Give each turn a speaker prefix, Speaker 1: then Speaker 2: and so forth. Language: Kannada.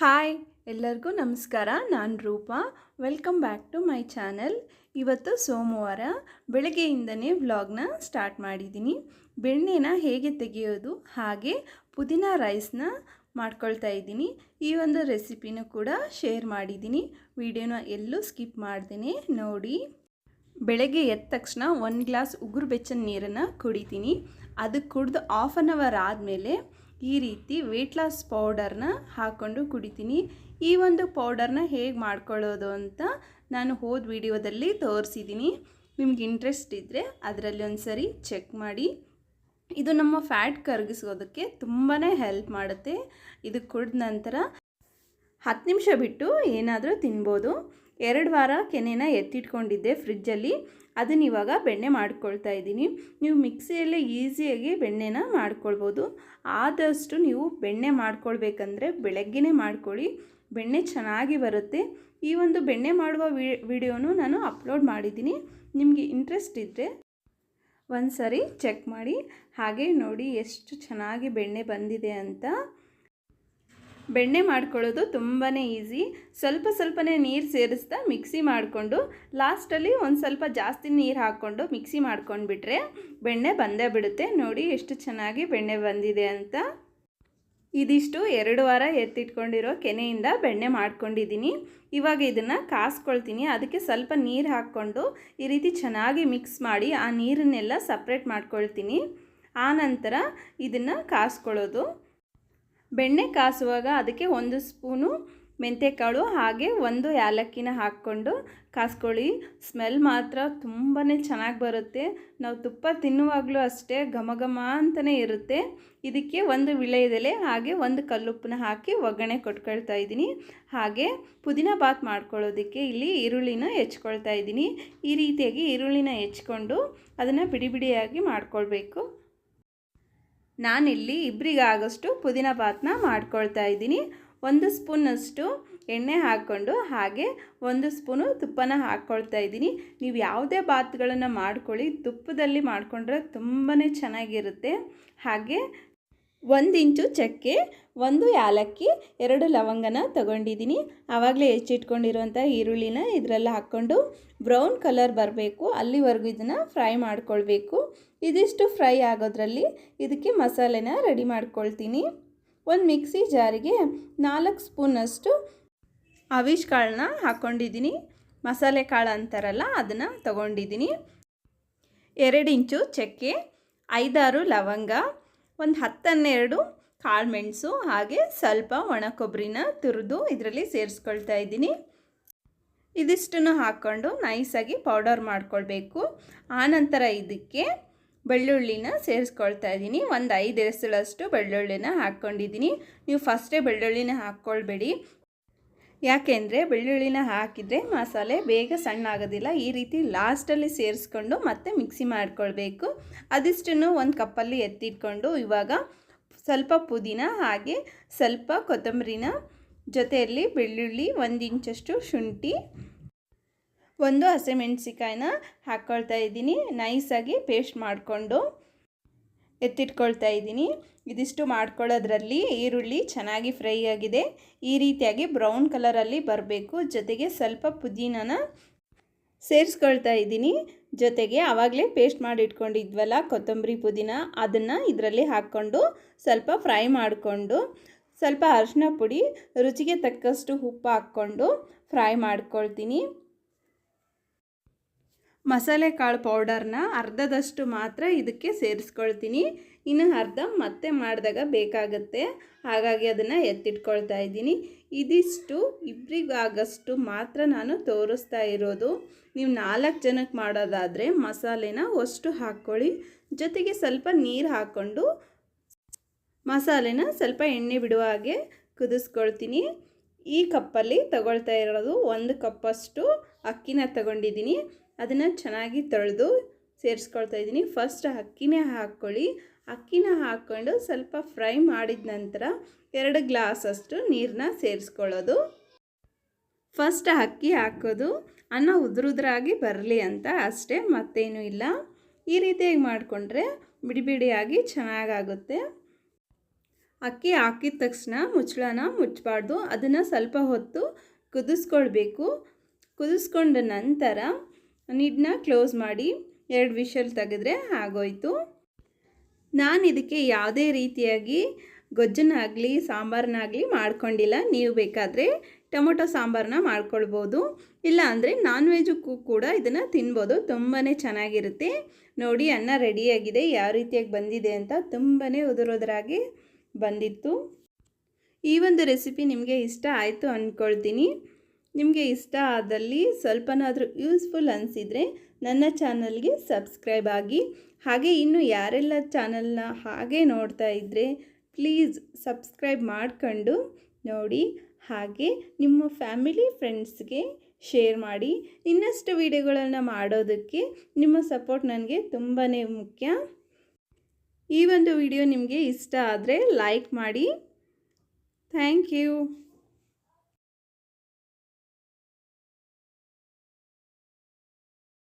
Speaker 1: ಹಾಯ್, ಎಲ್ಲರಿಗೂ ನಮಸ್ಕಾರ. ನಾನು Rupa. Welcome back to my channel ಇವತ್ತು ಸೋಮವಾರ ಬೆಳಗ್ಗೆಯಿಂದನೇ ವ್ಲಾಗ್ನ ಸ್ಟಾರ್ಟ್ ಮಾಡಿದ್ದೀನಿ. ಬೆಣ್ಣೆನ ಹೇಗೆ ತೆಗೆಯೋದು, ಹಾಗೆ ಪುದೀನ ರೈಸ್ನ ಮಾಡ್ಕೊಳ್ತಾ ಇದ್ದೀನಿ. ಈ ಒಂದು ರೆಸಿಪಿನೂ ಕೂಡ ಶೇರ್ ಮಾಡಿದ್ದೀನಿ. ವಿಡಿಯೋನ ಎಲ್ಲೂ ಸ್ಕಿಪ್ ಮಾಡ್ದೇನೆ, ನೋಡಿ. ಬೆಳಗ್ಗೆ ಎದ್ದ ತಕ್ಷಣ ಒಂದು ಗ್ಲಾಸ್ ಉಗುರು ಬೆಚ್ಚನ ನೀರನ್ನು ಕುಡಿತೀನಿ. ಅದು ಕುಡಿದು ಆಫ್ ಆನ್ ಅವರ್ ಆದಮೇಲೆ ಈ ರೀತಿ ವೆಯ್ಟ್ ಲಾಸ್ ಪೌಡರ್ನ ಹಾಕ್ಕೊಂಡು ಕುಡಿತೀನಿ. ಈ ಒಂದು ಪೌಡರ್ನ ಹೇಗೆ ಮಾಡ್ಕೊಳ್ಳೋದು ಅಂತ ನಾನು ಹೋದ ವಿಡಿಯೋದಲ್ಲಿ ತೋರಿಸಿದ್ದೀನಿ ನಿಮ್ಗೆ ಇಂಟ್ರೆಸ್ಟ್ ಇದ್ದರೆ ಅದರಲ್ಲಿ ಒಂದು ಸರಿ ಚೆಕ್ ಮಾಡಿ. ಇದು ನಮ್ಮ ಫ್ಯಾಟ್ ಕರಗಿಸೋದಕ್ಕೆ ತುಂಬಾ ಹೆಲ್ಪ್ ಮಾಡುತ್ತೆ. ಇದು ಕುಡಿದ ನಂತರ ಹತ್ತು ನಿಮಿಷ ಬಿಟ್ಟು ಏನಾದರೂ ತಿನ್ಬೋದು. ಎರಡು ವಾರ ಕೆನೆನ ಎತ್ತಿಟ್ಕೊಂಡಿದ್ದೆ ಫ್ರಿಜ್ಜಲ್ಲಿ ಅದನ್ನ ಇವಾಗ ಬೆಣ್ಣೆ ಮಾಡ್ಕೊಳ್ತಾ ಇದ್ದೀನಿ. ನೀವು ಮಿಕ್ಸಿಯಲ್ಲೇ ಈಸಿಯಾಗಿ ಬೆಣ್ಣೆನ ಮಾಡ್ಕೊಳ್ಬೋದು. ಆದಷ್ಟು ನೀವು ಬೆಣ್ಣೆ ಮಾಡ್ಕೊಳ್ಬೇಕಂದ್ರೆ ಬೆಳಗ್ಗೆನೇ ಮಾಡ್ಕೊಳ್ಳಿ ಬೆಣ್ಣೆ ಚೆನ್ನಾಗಿ ಬರುತ್ತೆ. ಈ ಒಂದು ಬೆಣ್ಣೆ ಮಾಡುವ ವಿಡಿಯೋನು ನಾನು ಅಪ್ಲೋಡ್ ಮಾಡಿದ್ದೀನಿ. ನಿಮಗೆ ಇಂಟ್ರೆಸ್ಟ್ ಇದ್ದರೆ ಒಂದು ಸರಿ ಚೆಕ್ ಮಾಡಿ. ಹಾಗೆ ನೋಡಿ ಎಷ್ಟು ಚೆನ್ನಾಗಿ ಬೆಣ್ಣೆ ಬಂದಿದೆ ಅಂತ. ಬೆಣ್ಣೆ ಮಾಡ್ಕೊಳ್ಳೋದು ತುಂಬಾ ಈಸಿ. ಸ್ವಲ್ಪ ಸ್ವಲ್ಪನೇ ನೀರು ಸೇರಿಸ್ತಾ ಮಿಕ್ಸಿ ಮಾಡಿಕೊಂಡು ಲಾಸ್ಟಲ್ಲಿ ಒಂದು ಸ್ವಲ್ಪ ಜಾಸ್ತಿ ನೀರು ಹಾಕ್ಕೊಂಡು ಮಿಕ್ಸಿ ಮಾಡ್ಕೊಂಡ್ಬಿಟ್ರೆ ಬೆಣ್ಣೆ ಬಂದೇ ಬಿಡುತ್ತೆ. ನೋಡಿ ಎಷ್ಟು ಚೆನ್ನಾಗಿ ಬೆಣ್ಣೆ ಬಂದಿದೆ ಅಂತ. ಇದಿಷ್ಟು ಎರಡು ವಾರ ಎತ್ತಿಟ್ಕೊಂಡಿರೋ ಕೆನೆಯಿಂದ ಬೆಣ್ಣೆ ಮಾಡ್ಕೊಂಡಿದ್ದೀನಿ. ಇವಾಗ ಇದನ್ನು ಕಾಸ್ಕೊಳ್ತೀನಿ. ಅದಕ್ಕೆ ಸ್ವಲ್ಪ ನೀರು ಹಾಕ್ಕೊಂಡು ಈ ರೀತಿ ಚೆನ್ನಾಗಿ ಮಿಕ್ಸ್ ಮಾಡಿ ಆ ನೀರನ್ನೆಲ್ಲ ಸಪ್ರೇಟ್ ಮಾಡ್ಕೊಳ್ತೀನಿ. ಆನಂತರ ಇದನ್ನು ಕಾಸ್ಕೊಳ್ಳೋದು. ಬೆಣ್ಣೆ ಕಾಸುವಾಗ ಅದಕ್ಕೆ ಒಂದು ಸ್ಪೂನು ಮೆಂತ್ಯಕಾಳು ಹಾಗೆ ಒಂದು ಏಲಕ್ಕಿನ ಹಾಕ್ಕೊಂಡು ಕಾಸ್ಕೊಳ್ಳಿ. ಸ್ಮೆಲ್ ಮಾತ್ರ ತುಂಬಾ ಚೆನ್ನಾಗಿ ಬರುತ್ತೆ. ನಾವು ತುಪ್ಪ ತಿನ್ನುವಾಗಲೂ ಅಷ್ಟೇ ಘಮ ಘಮ ಅಂತಲೇ ಇರುತ್ತೆ. ಇದಕ್ಕೆ ಒಂದು ವಿಳೆಯದೆಲೆ, ಹಾಗೆ ಒಂದು ಕಲ್ಲುಪ್ಪನ್ನ ಹಾಕಿ ಒಗ್ಗರಣೆ ಕೊಟ್ಕೊಳ್ತಾ ಇದ್ದೀನಿ. ಹಾಗೆ ಪುದೀನ ಬಾತ್ ಮಾಡ್ಕೊಳ್ಳೋದಕ್ಕೆ ಇಲ್ಲಿ ಈರುಳ್ಳಿನ ಹೆಚ್ಕೊಳ್ತಾ ಇದ್ದೀನಿ. ಈ ರೀತಿಯಾಗಿ ಈರುಳ್ಳಿನ ಹೆಚ್ಕೊಂಡು ಅದನ್ನು ಬಿಡಿ ಬಿಡಿಯಾಗಿ ಮಾಡ್ಕೊಳ್ಬೇಕು. ನಾನಿಲ್ಲಿ ಇಬ್ಬರಿಗಾಗಷ್ಟು ಪುದೀನ ಬಾತ್ನ ಮಾಡ್ಕೊಳ್ತಾ ಇದ್ದೀನಿ. ಒಂದು ಸ್ಪೂನಷ್ಟು ಎಣ್ಣೆ ಹಾಕ್ಕೊಂಡು ಹಾಗೆ ಒಂದು ಸ್ಪೂನು ತುಪ್ಪನ ಹಾಕ್ಕೊಳ್ತಾ ಇದ್ದೀನಿ. ನೀವು ಯಾವುದೇ ಬಾತ್ಗಳನ್ನು ಮಾಡ್ಕೊಳ್ಳಿ. ತುಪ್ಪದಲ್ಲಿ ಮಾಡಿಕೊಂಡ್ರೆ ತುಂಬಾ ಚೆನ್ನಾಗಿರುತ್ತೆ. ಹಾಗೆ ಒಂದು ಇಂಚು ಚಕ್ಕೆ, ಒಂದು ಯಾಲಕ್ಕಿ, ಎರಡು ಲವಂಗನ ತಗೊಂಡಿದ್ದೀನಿ ಆವಾಗಲೇ ಹೆಚ್ಚಿಟ್ಕೊಂಡಿರುವಂಥ ಈರುಳ್ಳಿನ ಇದರಲ್ಲಿ ಹಾಕ್ಕೊಂಡು ಬ್ರೌನ್ ಕಲರ್ ಬರಬೇಕು. ಅಲ್ಲಿವರೆಗೂ ಇದನ್ನು ಫ್ರೈ ಮಾಡ್ಕೊಳ್ಬೇಕು. ಇದಿಷ್ಟು ಫ್ರೈ ಆಗೋದ್ರಲ್ಲಿ ಇದಕ್ಕೆ ಮಸಾಲೆನ ರೆಡಿ ಮಾಡ್ಕೊಳ್ತೀನಿ. ಒಂದು ಮಿಕ್ಸಿ ಜಾರಿಗೆ ನಾಲ್ಕು ಸ್ಪೂನಷ್ಟು ಅವಿಷ್ ಕಾಳನ್ನ ಹಾಕ್ಕೊಂಡಿದ್ದೀನಿ ಮಸಾಲೆ ಕಾಳು ಅಂತಾರಲ್ಲ, ಅದನ್ನು ತಗೊಂಡಿದ್ದೀನಿ ಎರಡು ಇಂಚು ಚಕ್ಕೆ, ಐದಾರು ಲವಂಗ ಒಂದು ಹತ್ತನ್ನೆರಡು ಕಾಳುಮೆಣಸು ಹಾಗೆ ಸ್ವಲ್ಪ ಒಣ ಕೊಬ್ಬರಿನ ತುರಿದು ಇದರಲ್ಲಿ ಸೇರಿಸ್ಕೊಳ್ತಾ ಇದ್ದೀನಿ. ಇದಿಷ್ಟನ್ನು ಹಾಕ್ಕೊಂಡು ನೈಸಾಗಿ ಪೌಡರ್ ಮಾಡ್ಕೊಳ್ಬೇಕು. ಆನಂತರ ಇದಕ್ಕೆ ಬೆಳ್ಳುಳ್ಳಿನ ಸೇರಿಸ್ಕೊಳ್ತಾ ಇದ್ದೀನಿ. ಒಂದು ಐದು ಎಸಳಷ್ಟು ಬೆಳ್ಳುಳ್ಳಿನ ಹಾಕ್ಕೊಂಡಿದ್ದೀನಿ. ನೀವು ಫಸ್ಟೇ ಬೆಳ್ಳುಳ್ಳಿನ ಹಾಕ್ಕೊಳ್ಬೇಡಿ. ಯಾಕೆಂದರೆ ಬೆಳ್ಳುಳ್ಳಿನ ಹಾಕಿದರೆ ಮಸಾಲೆ ಬೇಗ ಸಣ್ಣ ಆಗೋದಿಲ್ಲ ಈ ರೀತಿ ಲಾಸ್ಟಲ್ಲಿ ಸೇರಿಸ್ಕೊಂಡು ಮತ್ತೆ ಮಿಕ್ಸಿ ಮಾಡ್ಕೊಳ್ಬೇಕು. ಅದಿಷ್ಟನ್ನು ಒಂದು ಕಪ್ಪಲ್ಲಿ ಎತ್ತಿಟ್ಕೊಂಡು ಇವಾಗ ಸ್ವಲ್ಪ ಪುದೀನ ಹಾಗೆ ಸ್ವಲ್ಪ ಕೊತ್ತಂಬರಿನ ಜೊತೆಯಲ್ಲಿ ಬೆಳ್ಳುಳ್ಳಿ ಒಂದು ಇಂಚಷ್ಟು ಶುಂಠಿ, ಒಂದು ಹಸಿಮೆಣ್ಸಿಕಾಯಿನ ಹಾಕ್ಕೊಳ್ತಾ ಇದ್ದೀನಿ. ನೈಸಾಗಿ ಪೇಸ್ಟ್ ಮಾಡಿಕೊಂಡು ಎತ್ತಿಟ್ಕೊಳ್ತಾ ಇದ್ದೀನಿ. ಇದಿಷ್ಟು ಮಾಡ್ಕೊಳ್ಳೋದ್ರಲ್ಲಿ ಈರುಳ್ಳಿ ಚೆನ್ನಾಗಿ ಫ್ರೈ ಆಗಿದೆ. ಈ ರೀತಿಯಾಗಿ ಬ್ರೌನ್ ಕಲರಲ್ಲಿ ಬರಬೇಕು. ಜೊತೆಗೆ ಸ್ವಲ್ಪ ಪುದೀನನ ಸೇರಿಸ್ಕೊಳ್ತಾ ಇದ್ದೀನಿ. ಜೊತೆಗೆ ಆವಾಗಲೇ ಪೇಸ್ಟ್ ಮಾಡಿ ಇಟ್ಕೊಂಡಿದ್ವಲ್ಲ ಕೊತ್ತಂಬರಿ ಪುದೀನ, ಅದನ್ನು ಇದರಲ್ಲಿ ಹಾಕ್ಕೊಂಡು ಸ್ವಲ್ಪ ಫ್ರೈ ಮಾಡಿಕೊಂಡು ಸ್ವಲ್ಪ ಅರಿಶಿನ ಪುಡಿ, ರುಚಿಗೆ ತಕ್ಕಷ್ಟು ಉಪ್ಪು ಹಾಕ್ಕೊಂಡು ಫ್ರೈ ಮಾಡ್ಕೊಳ್ತೀನಿ. ಮಸಾಲೆ ಕಾಳು ಪೌಡರ್ನ ಅರ್ಧದಷ್ಟು ಮಾತ್ರ ಇದಕ್ಕೆ ಸೇರಿಸ್ಕೊಳ್ತೀನಿ. ಇನ್ನು ಅರ್ಧ ಮತ್ತೆ ಮಾಡಿದಾಗ ಬೇಕಾಗುತ್ತೆ. ಹಾಗಾಗಿ ಅದನ್ನು ಎತ್ತಿಟ್ಕೊಳ್ತಾ ಇದ್ದೀನಿ. ಇದಿಷ್ಟು ಇಬ್ಬರಿಗಾಗಷ್ಟು ಮಾತ್ರ ನಾನು ತೋರಿಸ್ತಾ ಇರೋದು. ನೀವು ನಾಲ್ಕು ಜನಕ್ಕೆ ಮಾಡೋದಾದರೆ ಮಸಾಲೆನ ಅಷ್ಟು ಹಾಕ್ಕೊಳ್ಳಿ. ಜೊತೆಗೆ ಸ್ವಲ್ಪ ನೀರು ಹಾಕ್ಕೊಂಡು ಮಸಾಲೆನ ಸ್ವಲ್ಪ ಎಣ್ಣೆ ಬಿಡುವ ಹಾಗೆ ಕುದಿಸ್ಕೊಳ್ತೀನಿ. ಈ ಕಪ್ಪಲ್ಲಿ ತಗೊಳ್ತಾ ಇರೋದು ಒಂದು ಕಪ್ಪಷ್ಟು ಅಕ್ಕಿನ ತಗೊಂಡಿದ್ದೀನಿ. ಅದನ್ನು ಚೆನ್ನಾಗಿ ತೊಳೆದು ಸೇರಿಸ್ಕೊಳ್ತಾ ಇದ್ದೀನಿ. ಫಸ್ಟ್ ಅಕ್ಕಿನೇ ಹಾಕ್ಕೊಳ್ಳಿ. ಅಕ್ಕಿನ ಹಾಕ್ಕೊಂಡು ಸ್ವಲ್ಪ ಫ್ರೈ ಮಾಡಿದ ನಂತರ ಎರಡು ಗ್ಲಾಸಷ್ಟು ನೀರನ್ನ ಸೇರಿಸ್ಕೊಳ್ಳೋದು. ಫಸ್ಟ್ ಅಕ್ಕಿ ಹಾಕೋದು. ಅನ್ನ ಉದುರುದ್ರಾಗಿ ಬರಲಿ ಅಂತ ಅಷ್ಟೇ, ಮತ್ತೇನೂ ಇಲ್ಲ. ಈ ರೀತಿಯಾಗಿ ಮಾಡಿಕೊಂಡ್ರೆ ಬಿಡಿ ಬಿಡಿಯಾಗಿ ಚೆನ್ನಾಗಾಗುತ್ತೆ. ಅಕ್ಕಿ ಹಾಕಿದ ತಕ್ಷಣ ಮುಚ್ಚಳನ ಮುಚ್ಚಬಾರ್ದು. ಅದನ್ನು ಸ್ವಲ್ಪ ಹೊತ್ತು ಕುದಿಸ್ಕೊಳ್ಬೇಕು. ಕುದಿಸ್ಕೊಂಡ ನಂತರ ನಿಡ್ನ ಕ್ಲೋಸ್ ಮಾಡಿ ಎರಡು ವಿಷಲ್ ತೆಗೆದ್ರೆ ಆಗೋಯ್ತು. ನಾನು ಇದಕ್ಕೆ ಯಾವುದೇ ರೀತಿಯಾಗಿ ಗೊಜ್ಜನ್ನಾಗಲಿ ಸಾಂಬಾರನ್ನಾಗಲಿ ಮಾಡ್ಕೊಂಡಿಲ್ಲ. ನೀವು ಬೇಕಾದರೆ ಟೊಮೊಟೊ ಸಾಂಬಾರನ್ನ ಮಾಡ್ಕೊಳ್ಬೋದು. ಇಲ್ಲ ಅಂದರೆ ನಾನ್ ವೆಜ್ಗೂ ಕೂಡ ಇದನ್ನು ತಿನ್ಬೋದು. ತುಂಬಾ ಚೆನ್ನಾಗಿರುತ್ತೆ. ನೋಡಿ, ಅನ್ನ ರೆಡಿಯಾಗಿದೆ ಯಾವ ರೀತಿಯಾಗಿ ಬಂದಿದೆ ಅಂತ ತುಂಬಾ ಉದುರೋದರಾಗಿ ಬಂದಿತ್ತು. ಈ ಒಂದು ರೆಸಿಪಿ ನಿಮಗೆ ಇಷ್ಟ ಆಯಿತು ಅಂದ್ಕೊಳ್ತೀನಿ ನಿಮಗೆ ಇಷ್ಟ ಆದಲ್ಲಿ ಸ್ವಲ್ಪನಾದರೂ ಯೂಸ್ಫುಲ್ ಅನಿಸಿದರೆ ನನ್ನ ಚಾನಲ್ಗೆ ಸಬ್ಸ್ಕ್ರೈಬ್ ಆಗಿ. ಹಾಗೆ ಇನ್ನು ಯಾರೆಲ್ಲ ಚಾನಲ್ನ ಹಾಗೆ ನೋಡ್ತಾ ಇದ್ದರೆ ಪ್ಲೀಸ್ ಸಬ್ಸ್ಕ್ರೈಬ್ ಮಾಡಿಕೊಂಡು ನೋಡಿ. ಹಾಗೆ ನಿಮ್ಮ ಫ್ಯಾಮಿಲಿ ಫ್ರೆಂಡ್ಸ್ಗೆ ಶೇರ್ ಮಾಡಿ. ಇನ್ನಷ್ಟು ವಿಡಿಯೋಗಳನ್ನು ಮಾಡೋದಕ್ಕೆ ನಿಮ್ಮ ಸಪೋರ್ಟ್ ನನಗೆ ತುಂಬಾ ಮುಖ್ಯ. ಈ ಒಂದು ವಿಡಿಯೋ ನಿಮಗೆ ಇಷ್ಟ ಆದರೆ ಲೈಕ್ ಮಾಡಿ. Thank you.